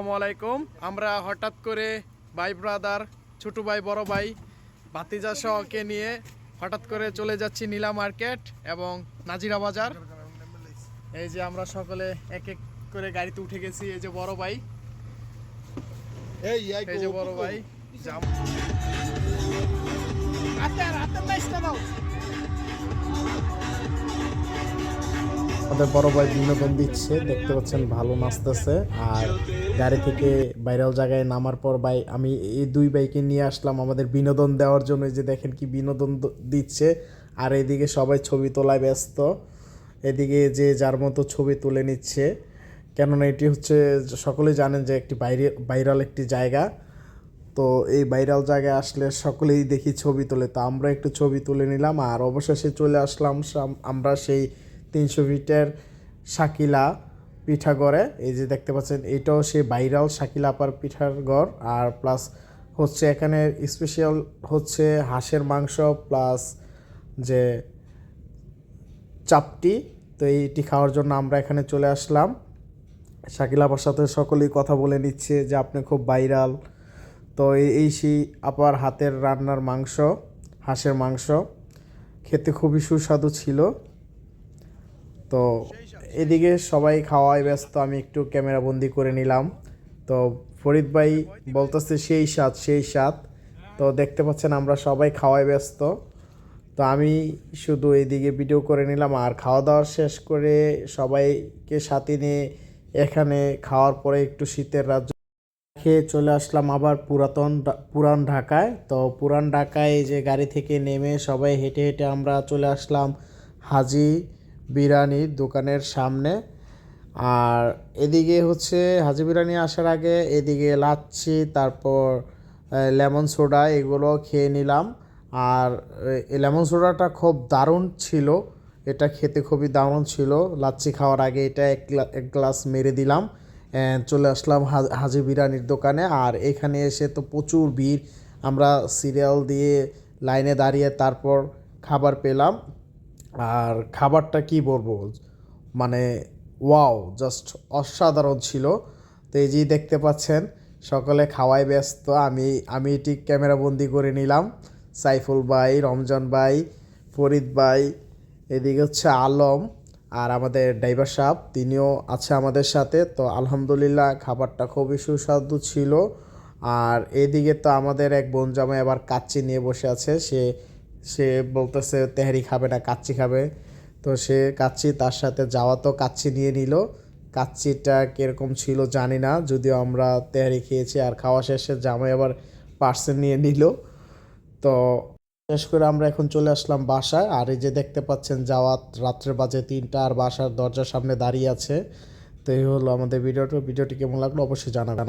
আসসালামু আলাইকুম। আমরা হঠাৎ করে ভাই ব্রাদার ছোট ভাই বড় ভাই ভাতিজা সহকে নিয়ে হঠাৎ করে চলে যাচ্ছি নীলা মার্কেট এবং নাজিরা বাজার। এই যে আমরা সকলে এক এক করে গাড়িতে উঠে গেছি এই যে বড় ভাই। এই এই যে বড় ভাই জাম। আমাদের বড় ভাই বিনোদন দিচ্ছে, দেখতে পাচ্ছেন ভালো নাচতেছে, আর গাড়ি থেকে বাইরেও জায়গায় নামার পর ভাই আমি এই দুই বাইকে নিয়ে আসলাম আমাদের বিনোদন দেওয়ার জন্য যে দেখেন কি বিনোদন দিচ্ছে, আর এদিকে সবাই ছবি তোলায় ব্যস্ত, এদিকে যে যার মতো ছবি তুলে নিচ্ছে, কেননা এটি হচ্ছে সকলেই জানেন যে একটি বাইরে ভাইরাল একটি জায়গা, তো এই ভাইরাল জায়গায় আসলে সকলেই দেখি ছবি তোলে, তো আমরা একটু ছবি তুলে নিলাম, আর অবশেষে চলে আসলাম আমরা সেই তিনশো ফিটের শাকিলা পিঠাগড়ে এই যে দেখতে পাচ্ছেন, এটাও সেই ভাইরাল শাকিলা আপার পিঠার ঘর। আর প্লাস হচ্ছে এখানে স্পেশাল হচ্ছে হাঁসের মাংস প্লাস যে চাপটি। তো এইটি খাওয়ার জন্য আমরা এখানে চলে আসলাম। শাকিল আপার সাথে সকলেই কথা বলে নিচ্ছে যে আপনি খুব ভাইরাল তো এই সেই আপার হাতের রান্নার মাংস, হাঁসের মাংস। খেতে খুবই সুস্বাদু ছিল। তো এদিকে সবাই খাওয়ায় ব্যস্ত, আমি একটু ক্যামেরা বন্দি করে নিলাম। তো ফরিদ ভাই বলতেছে সেই স্বাদ সেই স্বাদ। তো দেখতে পাচ্ছেন আমরা সবাই খাওয়ায় ব্যস্ত। তো আমি শুধু এদিকে ভিডিও করে নিলাম আর খাওয়া দাওয়া শেষ করে সবাইকে সাথে নিয়ে এখানে খাওয়ার পরে একটু শীতের রাজ্য খেয়ে চলে আসলাম আবার পুরাতন পুরান ঢাকায়। তো পুরান ঢাকায় যে গাড়ি থেকে নেমে সবাই হেঁটে হেঁটে আমরা চলে আসলাম হাজি বিরিয়ানির দোকানের সামনে। আর এদিকে হচ্ছে হাজি বিরিয়ানি আসার আগে এদিকে লাচ্ছি, তারপর লেমন সোডা এগুলো খেয়ে নিলাম। আর লেমন সোডাটা খুব দারুণ ছিল। এটা খেতে খুবই দারুণ ছিল। লাচ্ছি খাওয়ার আগে এটা এক এক গ্লাস মেরে দিলাম। চলে আসলাম হাজি বিরিয়ানির দোকানে। আর এখানে এসে তো প্রচুর ভিড়। আমরা সিরিয়াল দিয়ে লাইনে দাঁড়িয়ে তারপর খাবার পেলাম। আর খাবারটা কি বলব? মানে ওয়াও জাস্ট অসাধারণ ছিল। তো এই যে দেখতে পাচ্ছেন, সকলে খাওয়ায় ব্যস্ত। আমি আমি ঠিক ক্যামেরা বন্দি করে নিলাম। সাইফুল ভাই, রমজান ভাই, ফরিদ ভাই, এদিকে হচ্ছে আলম আর আমাদের ড্রাইভার সাহেব, তিনিও আছে আমাদের সাথে। তো আলহামদুলিল্লাহ খাবারটা খুবই সুস্বাদু ছিল। আর এদিকে তো আমাদের এক বোন জামাই আবার কাচ্চি নিয়ে বসে আছে। সে সে বলতেছে, তেহারি খাবে না, কাচ্চি খাবে। তো সে কাচ্চি তার সাথে যাওয়া তো কাচ্চি নিয়ে নিল। কাচ্চিটা কীরকম ছিল জানি না, যদিও আমরা তেহারি খেয়েছি আর খাওয়া শেষে জামাই আবার পার্সেল নিয়ে নিল। তো শেষ করে আমরা এখন চলে আসলাম বাসায়। আর এই যে দেখতে পাচ্ছেন, যাওয়াত রাত্রে বাজে তিনটা আর বাসার দরজার সামনে দাঁড়িয়ে আছে। তো এই হলো আমাদের ভিডিওটা। ভিডিওটি কেমন লাগল অবশ্যই জানাবেন।